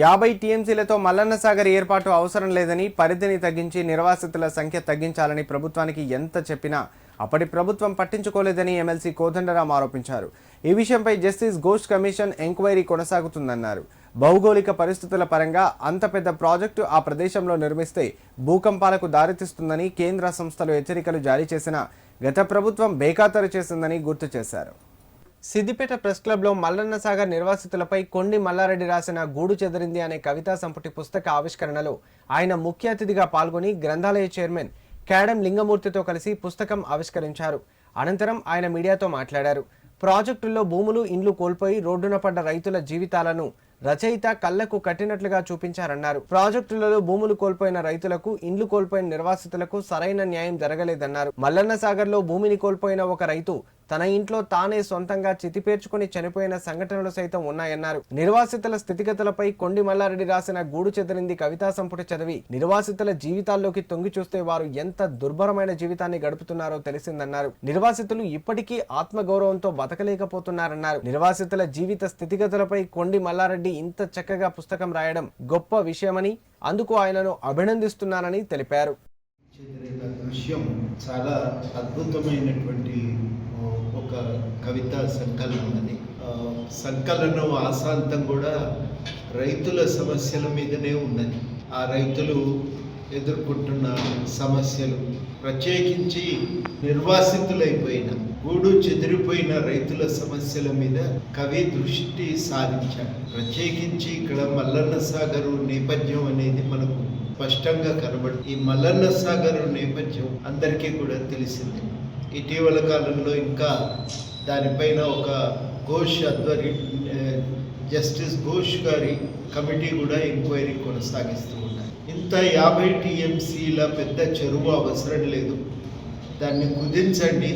యాభై టీఎంసీలతో మల్లన్న సాగర్ ఏర్పాటు అవసరం లేదని పరిధిని తగ్గించి నిర్వాసితుల సంఖ్య తగ్గించాలని ప్రభుత్వానికి ఎంత చెప్పినా అప్పటి ప్రభుత్వం పట్టించుకోలేదని ఎమ్మెల్సీ కోదండరాం ఆరోపించారు. ఈ విషయంపై జస్టిస్ ఘోష్ కమిషన్ ఎంక్వైరీ కొనసాగుతుందన్నారు. భౌగోళిక పరిస్థితుల పరంగా అంత పెద్ద ప్రాజెక్టు ఆ ప్రదేశంలో నిర్మిస్తే భూకంపాలకు దారితీస్తుందని కేంద్ర సంస్థలు హెచ్చరికలు జారీ చేసినా గత ప్రభుత్వం బేఖాతరు చేసిందని గుర్తు చేశారు. సిద్దిపేట ప్రెస్ క్లబ్లో మల్లన్న సాగర్ నిర్వాసితులపై కొండి మల్లారెడ్డి రాసిన గూడు చెదిరింది అనే కవితా సంపుటి పుస్తక ఆవిష్కరణలో ఆయన ముఖ్య అతిథిగా పాల్గొని గ్రంథాలయ చైర్మన్ కేడం లింగమూర్తితో కలిసి పుస్తకం ఆవిష్కరించారు. అనంతరం ఆయన మీడియాతో మాట్లాడారు. ప్రాజెక్టుల్లో భూములు ఇండ్లు కోల్పోయి రోడ్డున పడ్డ రైతుల జీవితాలను రచయిత కళ్ళకు కట్టినట్లుగా చూపించారన్నారు. ప్రాజెక్టులలో భూములు కోల్పోయిన రైతులకు ఇండ్లు కోల్పోయిన నిర్వాసితులకు సరైన న్యాయం జరగలేదన్నారు. మల్లన్న సాగర్లో భూమిని కోల్పోయిన ఒక రైతు తన ఇంట్లో తానే సొంతంగా చితిపేర్చుకుని చనిపోయిన సంఘటనలు సైతం ఉన్నాయన్నారు. నిర్వాసితుల స్థితిగతులపై కొండి మల్లారెడ్డి రాసిన గూడు చెదిరింది కవితా సంపుటి చదివి నిర్వాసితుల జీవితాల్లోకి తొంగి చూస్తే వారు ఎంత దుర్భరమైన జీవితాన్ని గడుపుతున్నారో తెలిసిందన్నారు. నిర్వాసితులు ఇప్పటికీ ఆత్మగౌరవంతో బతకలేకపోతున్నారన్నారు. నిర్వాసితుల జీవిత స్థితిగతులపై కొండి మల్లారెడ్డి ఇంత చక్కగా పుస్తకం రాయడం గొప్ప విషయమని అందుకు ఆయనను అభినందిస్తున్నానని తెలిపారు. చాలా అద్భుతమైనటువంటి ఒక కవితా సంకలనం అది సంకలనం ఆశాంతం కూడా రైతుల సమస్యల మీదనే ఉన్నది. ఆ రైతులు ఎదుర్కొంటున్న సమస్యలు ప్రత్యేకించి నిర్వాసితులైపోయిన గూడు చెదిరిపోయిన రైతుల సమస్యల మీద కవి దృష్టి సాధించాడు ప్రత్యేకించి ఇక్కడ మల్లన్న సాగరు నేపథ్యం అనేది మనకు స్పష్టంగా కనబడుతుంది. ఈ మల్లన్న సాగర్ నేపథ్యం అందరికీ కూడా తెలిసిందే. ఇటీవల కాలంలో ఇంకా దానిపైన ఒక ఘోష్ ఆధ్వర్యం జస్టిస్ ఘోష్ గారి కమిటీ కూడా ఎంక్వైరీ కొనసాగిస్తూ ఉన్నాయి. ఇంత యాభై టీఎంసీల పెద్ద చెరువు అవసరం లేదు. దాన్ని కుదించండి.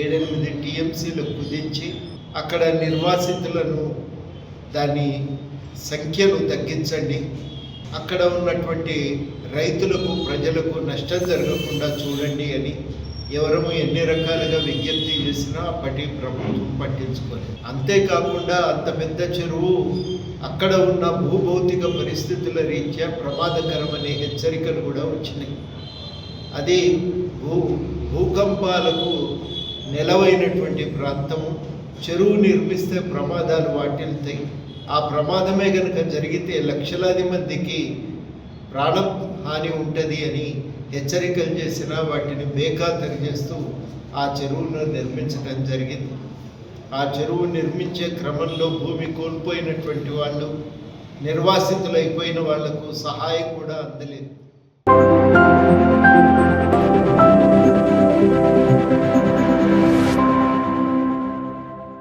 ఏడెనిమిది టీఎంసీలు కుదించి అక్కడ నిర్వాసితులను దాని సంఖ్యను తగ్గించండి. అక్కడ ఉన్నటువంటి రైతులకు ప్రజలకు నష్టం జరగకుండా చూడండి అని ఎవరము ఎన్ని రకాలుగా విజ్ఞప్తి చేసినా అప్పటి ప్రభుత్వం పట్టించుకోలేదు. అంతేకాకుండా అంత పెద్ద చెరువు అక్కడ ఉన్న భూభౌతిక పరిస్థితుల రీత్యా ప్రమాదకరమనే హెచ్చరికలు కూడా వచ్చినాయి. అది భూ భూకంపాలకు నెలవైనటువంటి ప్రాంతము. చెరువు నిర్మిస్తే ప్రమాదాలు వాటిల్తాయి. ఆ ప్రమాదమే కనుక జరిగితే లక్షలాది మందికి ప్రాణ హాని ఉంటుంది అని హెచ్చరికలు చేసినా వాటిని బేఖాతరు చేస్తూ ఆ చెరువును నిర్మించడం జరిగింది. ఆ చెరువు నిర్మించే క్రమంలో భూమి కోల్పోయినటువంటి వాళ్ళు నిర్వాసితులైపోయిన వాళ్ళకు సహాయం కూడా అందలేదు.